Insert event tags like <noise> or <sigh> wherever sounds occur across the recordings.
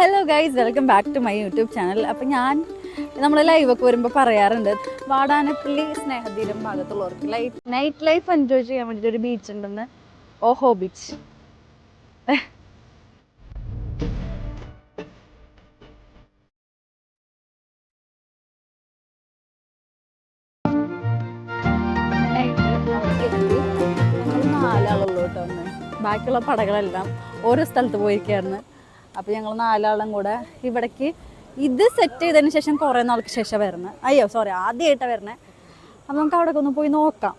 Hello guys welcome back to my YouTube channel അപ്പം ഞാൻ നമ്മൾ ലൈവൊക്കെ വരുമ്പോൾ പറയാറുണ്ട് വാടാനപ്പള്ളി സ്നേഹതീരം ഭാഗത്തുള്ളവർക്ക് ലൈഫ് നൈറ്റ് ലൈഫ് എൻജോയ് ചെയ്യാൻ വേണ്ടിയിട്ട് ഒരു ബീച്ച് ഉണ്ടെന്ന്. ഓഹോ ബീച്ച് നാലാളുള്ളൂ ബാക്കിയുള്ള പടകളെല്ലാം ഓരോ സ്ഥലത്ത് പോയിരിക്കുകയായിരുന്നു. അപ്പോൾ ഞങ്ങൾ നാലാളും കൂടെ ഇവിടേക്ക് ഇത് സെറ്റ് ചെയ്തതിന് ശേഷം കുറേ നാൾക്ക് ശേഷം വരുന്നത് അയ്യോ സോറി ആദ്യമായിട്ടാണ് വരുന്നത് അപ്പോൾ നമുക്ക് അവിടെ ഒന്ന് പോയി നോക്കാം.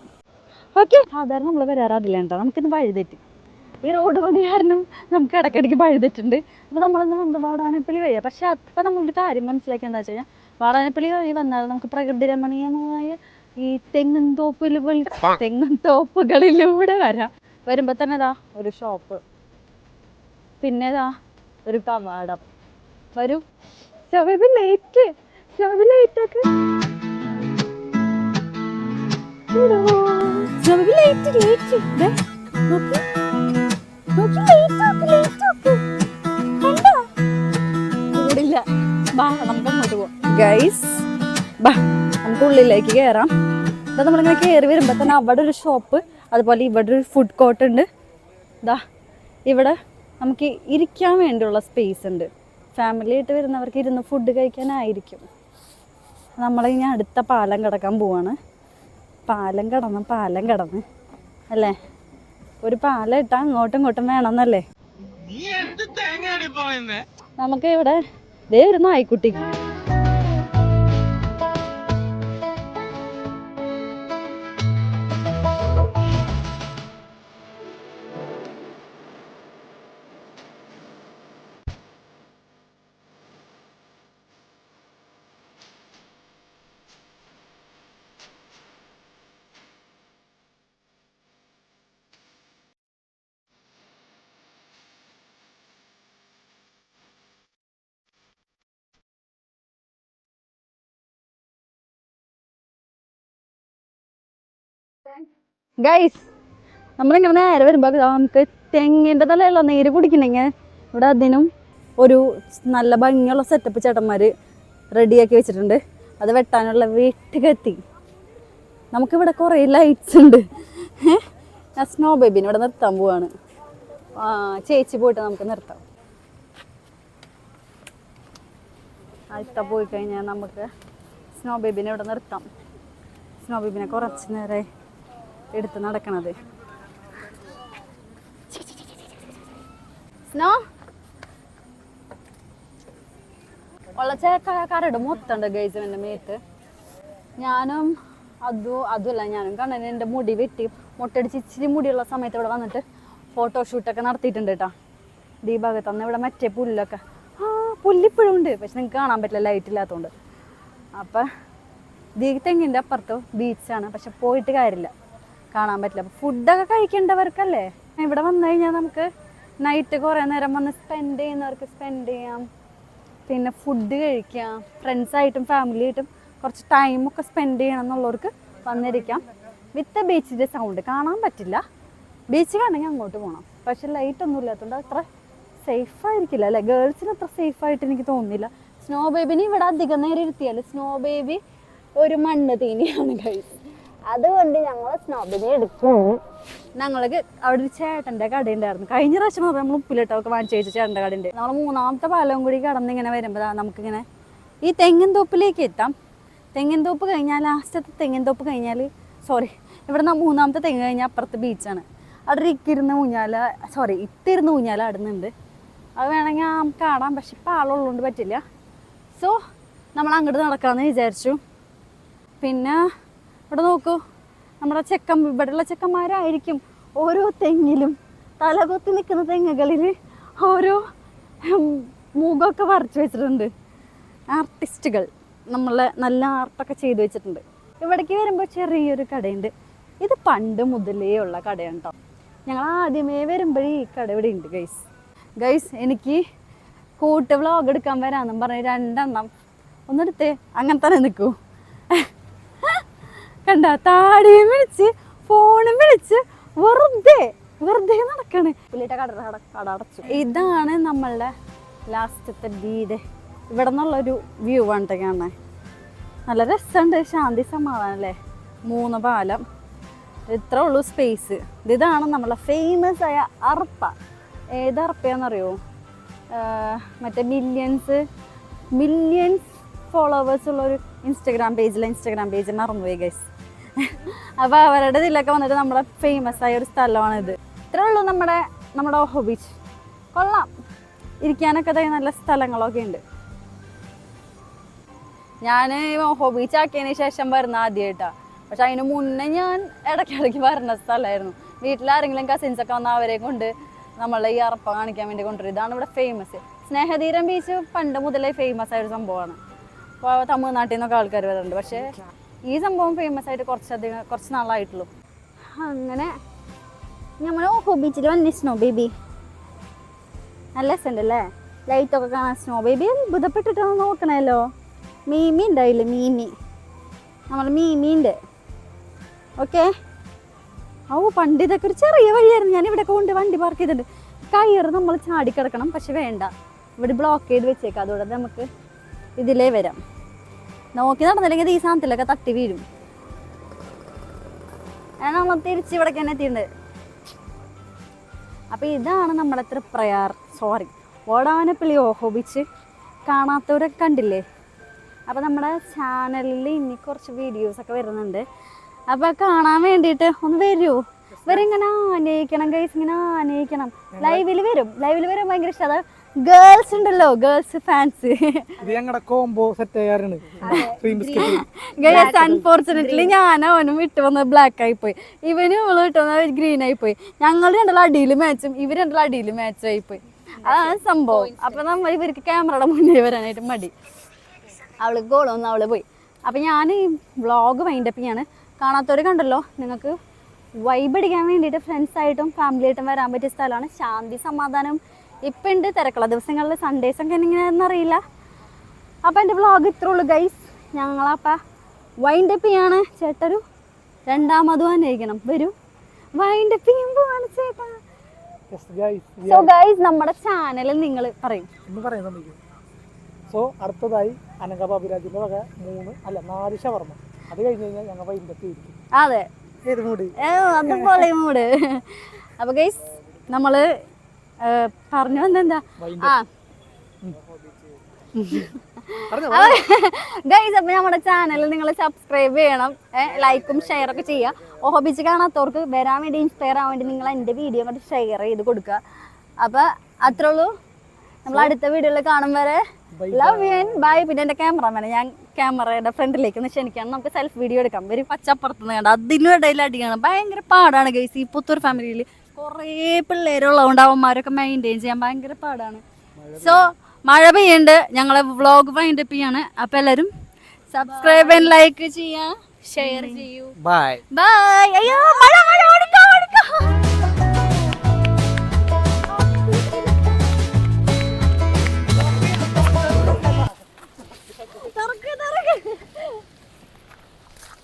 ഓക്കെ സാധാരണ നമ്മൾ വരാറില്ല കേട്ടോ നമുക്കിന്ന് വഴുതെറ്റി. ഈ റോഡ് പണി കാരണം നമുക്ക് ഇടയ്ക്കിടയ്ക്ക് വഴുതെറ്റുണ്ട്. അപ്പോൾ നമ്മളൊന്ന് വന്ന് വാടാനപ്പള്ളി വഴിയ. പക്ഷെ അപ്പം നമ്മളൊരു കാര്യം മനസ്സിലാക്കി എന്താ വെച്ച് കഴിഞ്ഞാൽ വാടാനപ്പള്ളി വഴി വന്നാൽ നമുക്ക് പ്രകൃതി രമണീയമായ ഈ തെങ്ങും തോപ്പിൽ തെങ്ങും തോപ്പുകളിലൂടെ വരാം. വരുമ്പോൾ തന്നെ ഇതാ ഒരു ഷോപ്പ് പിന്നെ ഇതാ ഒരു കവാടം. വരൂ. ശോഭ ലേറ്റ് ശോഭ ലേറ്റ് ആക്ക് നോക്കി. നോക്കി കൂടില്ല ബാ നമുക്ക് ഉള്ളിലേക്ക് കയറാം ഇതാ നമ്മളിങ്ങനെ കേറി വരുമ്പോൾ തന്നെ അവിടെ ഒരു ഷോപ്പ് അതുപോലെ ഇവിടെ ഒരു ഫുഡ് കോർട്ട് ഉണ്ട്. ഇതാ ഇവിടെ നമുക്ക് ഇരിക്കാൻ വേണ്ടിയുള്ള സ്പേസ് ഉണ്ട്. ഫാമിലി ആയിട്ട് വരുന്നവർക്ക് ഇരുന്ന് ഫുഡ് കഴിക്കാനായിരിക്കും. നമ്മളിനി അടുത്ത പാലം കിടക്കാൻ പോവാണ്. പാലം കടന്ന് പാലം കടന്ന്. അല്ലേ? ഒരു പാലം ഇട്ടാൽ അങ്ങോട്ടും ഇങ്ങോട്ടും വേണമെന്നല്ലേ? നമുക്ക് ഇവിടെ ദേ ഒരു നായ്ക്കുട്ടി. ഗൈസ് നമ്മളിങ്ങനെ നേരെ വരുമ്പോൾ നമുക്ക് തെങ്ങിന്റെ തലയുള്ള നീര് കുടിക്കണമെങ്കിൽ ഇവിടെ അതിനും ഒരു നല്ല ഭംഗിയുള്ള സെറ്റപ്പ് ചേട്ടന്മാർ റെഡിയാക്കി വെച്ചിട്ടുണ്ട്. അത് വെട്ടാനുള്ള വീട്ടിലെത്തി. നമുക്കിവിടെ കുറേ ലൈറ്റ്സ് ഉണ്ട്. ഞാൻ സ്നോ ബേബിനെ ഇവിടെ നിർത്താൻ പോവാണ്. ചേച്ചി പോയിട്ട് നമുക്ക് നിർത്താം. അടുത്ത പോയി കഴിഞ്ഞാൽ നമുക്ക് സ്നോ ബേബിനെ ഇവിടെ നിർത്താം. സ്നോ ബേബിനെ കുറച്ച് നേരം എടുത്ത് നടക്കണത്. സ്നോ. ഉള്ളച്ച കരട് മൊത്തമുണ്ട് എന്റെ മേത്ത്. ഞാനും അതും അതുമല്ല ഞാനും കണ്ണന് എന്റെ മുടി വെട്ടി മുട്ടടിച്ച് ഇച്ചിരി മുടിയുള്ള സമയത്ത് ഇവിടെ വന്നിട്ട് ഫോട്ടോഷൂട്ടൊക്കെ നടത്തിയിട്ടുണ്ട് കേട്ടോ ഈ ഭാഗത്ത് അന്ന് ഇവിടെ മറ്റേ പുല്ലൊക്കെ. ആ പുല്ലിപ്പോഴും ഉണ്ട്. പക്ഷെ നിങ്ങൾക്ക് കാണാൻ പറ്റില്ല ലൈറ്റ് ഇല്ലാത്തതുകൊണ്ട് അപ്പം ദീ തെങ്ങിന്റെ അപ്പുറത്ത് ബീച്ചാണ് പക്ഷെ പോയിട്ട് കാര്യമില്ല. കാണാൻ പറ്റില്ല. അപ്പോൾ ഫുഡൊക്കെ കഴിക്കേണ്ടവർക്കല്ലേ? ഇവിടെ വന്നു കഴിഞ്ഞാൽ നമുക്ക് നൈറ്റ് കുറേ നേരം വന്ന് സ്പെൻഡ് ചെയ്യുന്നവർക്ക് സ്പെൻഡ് ചെയ്യാം. പിന്നെ ഫുഡ് കഴിക്കാം. ഫ്രണ്ട്സായിട്ടും ഫാമിലി ആയിട്ടും കുറച്ച് ടൈമൊക്കെ സ്പെൻഡ് ചെയ്യണം എന്നുള്ളവർക്ക് വന്നിരിക്കാം. വിത്ത് ബീച്ചിന്റെ സൗണ്ട് കാണാൻ പറ്റില്ല. ബീച്ച് കാണണമെങ്കിൽ അങ്ങോട്ട് പോകണം പക്ഷെ ലൈറ്റ് ഒന്നും ഇല്ലാത്തതുകൊണ്ട് അത്ര സേഫ് ആയിരിക്കില്ല അല്ലേ? ഗേൾസിന് അത്ര സേഫ് ആയിട്ട് എനിക്ക് തോന്നുന്നില്ല. സ്നോ ബേബിനെ ഇവിടെ അധികം നേരം ഇരുത്തിയാൽ സ്നോ ബേബി ഒരു മണ്ണ് തീനിയാണ് കഴിച്ചത് അതുകൊണ്ട് ഞങ്ങൾ സ്നോബിനെ എടുക്കും ഞങ്ങൾക്ക് അവിടെ ഒരു കട ഉണ്ടായിരുന്നു. കഴിഞ്ഞ പ്രാവശ്യം നമ്മൾ ഉപ്പിലിട്ടൊക്കെ വാങ്ങിച്ചു വെച്ച ചേട്ടന്റെ കടയുണ്ട്. നമ്മൾ മൂന്നാമത്തെ പാലം കൂടി കടന്ന് ഇങ്ങനെ വരുമ്പോൾ നമുക്കിങ്ങനെ ഈ തെങ്ങിൻ തോപ്പിലേക്ക് എത്താം. തെങ്ങിൻ തോപ്പ് കഴിഞ്ഞാൽ ലാസ്റ്റത്തെ തെങ്ങിൻ തോപ്പ് കഴിഞ്ഞാൽ സോറി ഇവിടെ നിന്ന് മൂന്നാമത്തെ തെങ്ങ് കഴിഞ്ഞാൽ അപ്പുറത്ത് ബീച്ചാണ് അവിടെ ഇക്കിരുന്ന് ഊഞ്ഞാല സോറി ഇത്തിരുന്ന് ഊഞ്ഞാല ആടുന്നുണ്ട് അത് വേണമെങ്കിൽ നമുക്ക് ആടാം പക്ഷെ ഇപ്പം ആളുള്ളതുകൊണ്ട് പറ്റില്ല. സോ നമ്മൾ അങ്ങോട്ട് നടക്കാമെന്ന് വിചാരിച്ചു. പിന്നെ ഇവിടെ നോക്കൂ. നമ്മുടെ ചെക്കൻ ഇവിടെയുള്ള ചെക്കന്മാരായിരിക്കും ഓരോ തെങ്ങിലും തലകൊത്തി നിൽക്കുന്ന തെങ്ങുകളിൽ ഓരോ മുഖമൊക്കെ വരച്ച് വെച്ചിട്ടുണ്ട്. ആർട്ടിസ്റ്റുകൾ നമ്മളെ നല്ല ആർട്ടൊക്കെ ചെയ്തു വെച്ചിട്ടുണ്ട്. ഇവിടേക്ക് വരുമ്പോൾ ചെറിയൊരു കടയുണ്ട്. ഇത് പണ്ട് മുതലേ ഉള്ള കടയാണ് കേട്ടോ ഞങ്ങൾ ആദ്യമേ വരുമ്പോഴേ ഈ കട ഇവിടെ ഉണ്ട് ഗൈസ് ഗൈസ് എനിക്ക് കൂട്ട് വ്ളോഗ് എടുക്കാൻ വരാമെന്നും പറഞ്ഞ് രണ്ടെണ്ണം. ഒന്നെടുത്തേ അങ്ങനെ തന്നെ നിൽക്കൂ കണ്ട താടിയും വിളിച്ച് ഫോണും വിളിച്ച് വെറുതെ വെറുതെ നടക്കാണ്. പുള്ളിയുടെ കട കട കട അടച്ചു. ഇതാണ് നമ്മളുടെ ലാസ്റ്റത്തെ വീട്. ഇവിടെ നിന്നുള്ളൊരു വ്യൂ ആണ് ട്ടോ കാണാൻ നല്ല രസമുണ്ട് ശാന്തി സമാധാനം അല്ലേ? മൂന്ന് പാലം. ഇത്ര ഉള്ളൂ സ്പേസ് ഇതാണ് നമ്മളെ ഫേമസ് ആയ അർപ്പ. ഏത് അർപ്പയാണെന്നറിയോ മറ്റേ മില്യൻസ് മില്യൻസ് ഫോളോവേഴ്സ് ഉള്ള ഒരു ഇൻസ്റ്റഗ്രാം പേജിലെ ഇൻസ്റ്റഗ്രാം പേജ് മറന്നുപോയി ഗൈസ് <laughs> അപ്പോൾ അവരുടെ ഇതിലൊക്കെ വന്നിട്ട് നമ്മുടെ ഫേമസ് ആയ ഒരു സ്ഥലമാണിത്. ഇത്രേ ഉള്ളൂ നമ്മുടെ നമ്മുടെ ഓഹോ ബീച്ച് കൊള്ളാം. ഇരിക്കാനൊക്കെ തന്നെ നല്ല സ്ഥലങ്ങളൊക്കെ ഉണ്ട്. ഞാൻ ഓഹോ ബീച്ച് ആക്കിയതിന് ശേഷം വരുന്ന ആദ്യമായിട്ടാ പക്ഷെ അതിന് മുന്നേ ഞാൻ ഇടയ്ക്കിടയ്ക്ക് വരുന്ന സ്ഥലമായിരുന്നു. വീട്ടിലാരെങ്കിലും കസിൻസ് ഒക്കെ വന്നാൽ അവരെ കൊണ്ട് നമ്മളെ ഈ അറപ്പ കാണിക്കാൻ വേണ്ടി കൊണ്ടുവരും. ഇതാണ് ഇവിടെ ഫേമസ് സ്നേഹതീരം ബീച്ച് പണ്ട് മുതലേ ഫേമസ് ആയ ഒരു സംഭവമാണ്. അപ്പോൾ തമിഴ്നാട്ടിൽ നിന്നൊക്കെ ആൾക്കാർ വരുന്നുണ്ട്. പക്ഷേ ഈ സംഭവം ഫേമസ് ആയിട്ട് കുറച്ചധികം കുറച്ച് നാളായിട്ടുള്ളൂ. അങ്ങനെ നമ്മൾ ഓഹോ ബീച്ചിൽ വന്നിരുന്നോ ബേബി നല്ല രസമുണ്ട് അല്ലേ ലൈറ്റൊക്കെ കാണാൻ സ്നോ ബേബി അത്ഭുതപ്പെട്ടിട്ടാണ് നോക്കണല്ലോ. മീമി ഉണ്ടായില്ലേ മീമി. നമ്മൾ മീമിന്റെ ഓക്കെ ഓ പണ്ട് ഇതൊക്കെ ഒരു ചെറിയ വഴിയായിരുന്നു. ഞാൻ ഇവിടെ കൊണ്ട് വണ്ടി പാർക്ക് ചെയ്തിട്ടുണ്ട്. കയറ് നമ്മൾ ചാടിക്കിടക്കണം പക്ഷെ വേണ്ട. ഇവിടെ ബ്ലോക്ക് ചെയ്ത് വെച്ചേക്കാം. അതുകൊണ്ട് നമുക്ക് ഇതിലേ വരാം. നോക്കി നടന്നില്ലെങ്കിൽ ഈ സാധനത്തിലൊക്കെ തട്ടി വീഴും. ഞാൻ നമ്മൾ തിരിച്ച് ഇവിടേക്ക് തന്നെ എത്തിയിട്ടുണ്ട്. അപ്പോൾ ഇതാണ് നമ്മുടെ തൃപ്രയാർ. സോറി ഓടാനപ്പള്ളി ഓഹോ ബീച്ച് കാണാത്തവരൊക്കെ കണ്ടില്ലേ? അപ്പോൾ നമ്മുടെ ചാനലിൽ ഇനി കുറച്ച് വീഡിയോസ് ഒക്കെ വരുന്നുണ്ട്. അപ്പോൾ കാണാൻ വേണ്ടിയിട്ട് ഒന്ന് വരൂ. ഇവരിങ്ങനെ ആനയിക്കണം ഗൈസ് ഇങ്ങനെ ആനയിക്കണം. ലൈവിൽ വരും. ലൈവിൽ വരും ഭയങ്കര ഇഷ്ടം. ഗേൾസ് ഉണ്ടല്ലോ ഗേൾസ് ഫാൻസ് ഇത് ഞങ്ങളുടെ കോംബോ സെറ്റ് അൺഫോർച്ചുനേറ്റ്ലി ഞാൻ അവനും വിട്ടു വന്നത് ബ്ലാക്ക് ആയി പോയി ഇവനും ഇവൾ വിട്ടു വന്നത് ഗ്രീൻ ആയി പോയി ഞങ്ങൾ രണ്ടുള്ള അടിയിൽ മാച്ചും ഇവർ രണ്ടുള്ള അടിയിൽ മാച്ചും ആയി പോയി അതാണ് സംഭവം. അപ്പൊ നമ്മൾ ഇവർക്ക് ക്യാമറയുടെ മുന്നിൽ വരാനായിട്ട് മടി. അവൾ ഗോളൊന്നും അവൾ പോയി. അപ്പൊ ഞാൻ ഈ വ്ളോഗ് വൈൻഡപ്പ് ചെയ്യാണ്. കാണാത്തവർ കണ്ടല്ലോ നിങ്ങൾക്ക് വൈബ് അടിക്കാൻ വേണ്ടിയിട്ട് ഫ്രണ്ട്സായിട്ടും ഫാമിലി ആയിട്ടും വരാൻ പറ്റിയ സ്ഥലമാണ്. ശാന്തി സമാധാനം ഇപ്പം ഉണ്ട് തിരക്കുള്ള ദിവസങ്ങളിൽ സൺഡേസ് ഒക്കെ എങ്ങനെയാണെന്ന് അറിയില്ല. അപ്പം എന്റെ വ്ളോഗ് ഇത്രേ ഉള്ളൂ ഗൈസ് ഞങ്ങളപ്പം വൈൻഡപ്പ് ചെയ്യാണ്. ചേട്ടൊരു രണ്ടാമതും അന്വേഷിക്കണം വരൂ. വൈൻഡ് അപ്പ് ചെയ്യുമ്പോഴാണ് ചേട്ടാ. സോ ഗൈസ് നമ്മുടെ ചാനലിൽ നിങ്ങൾ പറയും. സോ അടുത്തതായി അനങ്ക ബാബുരാജിന്റെ വക മൂന്ന് അല്ല നാല് ഷവർമ്മ അത് കഴിഞ്ഞ് കഴിഞ്ഞാൽ ഞങ്ങൾ വൈകിട്ട് ഇരിക്കും അതെ. ഏത് മൂടി ഏ, അത് മൂട് അപ്പൊ ഗൈസ് നമ്മൾ ഏ, പറഞ്ഞു വന്നെന്താ ആ. ഗൈസ് അപ്പൊ നമ്മുടെ ചാനൽ നിങ്ങൾ സബ്സ്ക്രൈബ് ചെയ്യണം. ലൈക്കും ഷെയർ ഒക്കെ ചെയ്യുക. ഓഹോബിച്ച് കാണാത്തവർക്ക് വരാൻ വേണ്ടി ഇൻസ്പയർ ആവാൻ വേണ്ടി നിങ്ങൾ എന്റെ വീഡിയോ അങ്ങോട്ട് ഷെയർ ചെയ്ത് കൊടുക്കുക. അപ്പൊ അത്രേ ഉള്ളൂ. നമ്മൾ അടുത്ത വീഡിയോയിൽ കാണും വരെ. ലവ് യു ബൈ പിന്നെ എന്റെ ക്യാമറമാനെ ഞാൻ ക്യാമറയുടെ ഫ്രണ്ടിലേക്ക് ഒന്ന് ക്ഷണിക്കാം. നമുക്ക് സെൽഫ് വീഡിയോ എടുക്കാം. ഒരു പച്ചപ്പുറത്ത് നിന്ന് കണ്ട അതിനും ഇടയിൽ അടിയാണ്. ഭയങ്കര പാടാണ് ഗൈസ് ഈ പുത്തൂർ ഫാമിലിയിൽ കുറേ പിള്ളേരുള്ളതുകൊണ്ട് അവന്മാരൊക്കെ മെയിന്റെയിൻ ചെയ്യാൻ ഭയങ്കര പാടാണ്. സോ മഴ പെയ്യുണ്ട്. ഞങ്ങളെ വ്ളോഗ് ഫൈൻഡ് ചെയ്യാണ്. അപ്പം എല്ലാവരും സബ്സ്ക്രൈബ് ആൻഡ് ലൈക്ക് ചെയ്യാ. ഷെയർ ചെയ്യൂ. ബൈ ബൈ അയ്യോ മഴ മഴ ഓടിക്കോ ഓടിക്കോ.